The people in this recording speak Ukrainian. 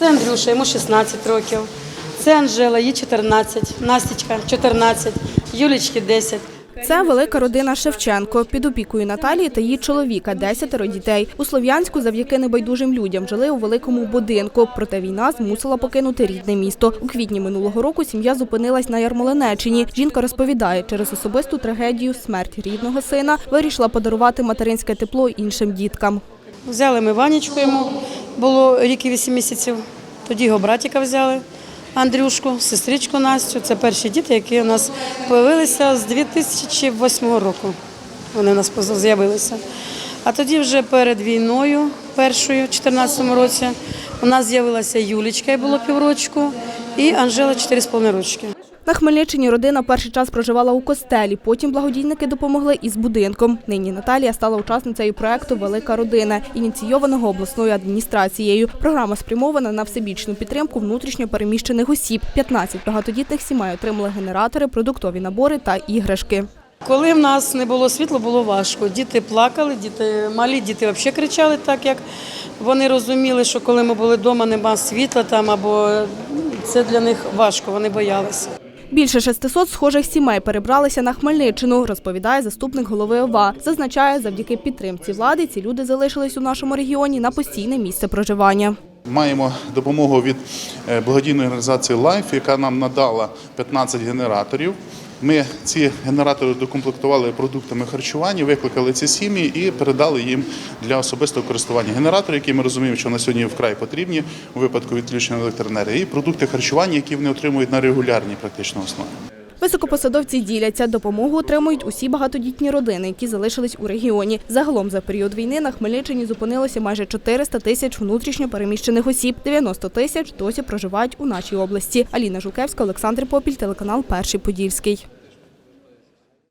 Це Андрюша, йому 16 років. Це Анжела, їй 14, Настічка 14, Юлічки 10. Це велика родина Шевченко. Під опікою Наталії та її чоловіка, десятеро дітей. У Слов'янську завдяки небайдужим людям жили у великому будинку. Проте війна змусила покинути рідне місто. У квітні минулого року сім'я зупинилась на Ярмолинеччині. Жінка розповідає, через особисту трагедію смерть рідного сина вирішила подарувати материнське тепло іншим діткам. Взяли ми Ванечку йому, було рік і 8 місяців. Тоді його братика взяли, Андрюшку, сестричку Настю. Це перші діти, які у нас з'явилися з 2008 року. Вони у нас з'явилися. А тоді вже перед війною, першою, в 2014 році, у нас з'явилася Юлічка, їй було піврочку, і Анжела 4,5 рочки. На Хмельниччині родина перший час проживала у костелі. Потім благодійники допомогли із будинком. Нині Наталія стала учасницею проекту Велика родина, ініційованого обласною адміністрацією. Програма спрямована на всебічну підтримку внутрішньо переміщених осіб. 15 багатодітних сімей отримали генератори, продуктові набори та іграшки. Коли в нас не було світла, було важко. Діти плакали, діти малі діти взагалі кричали, так як вони розуміли, що коли ми були вдома, нема світла там або це для них важко, вони боялися. Більше 600 схожих сімей перебралися на Хмельниччину, розповідає заступник голови ОВА. Зазначає, завдяки підтримці влади ці люди залишились у нашому регіоні на постійне місце проживання. Маємо допомогу від е, благодійної організації Лайф, яка нам надала 15 генераторів. Ми ці генератори докомплектували продуктами харчування, викликали ці сім'ї і передали їм для особистого користування. Генератори, які ми розуміємо, що на сьогодні вкрай потрібні у випадку відключення електроенергії, і продукти харчування, які вони отримують на регулярній практично основі. Високопосадовці діляться. Допомогу отримують усі багатодітні родини, які залишились у регіоні. Загалом за період війни на Хмельниччині зупинилося майже 400 тисяч внутрішньо переміщених осіб. 90 тисяч досі проживають у нашій області. Аліна Жукевська, Олександр Попіль, телеканал Перший Подільський.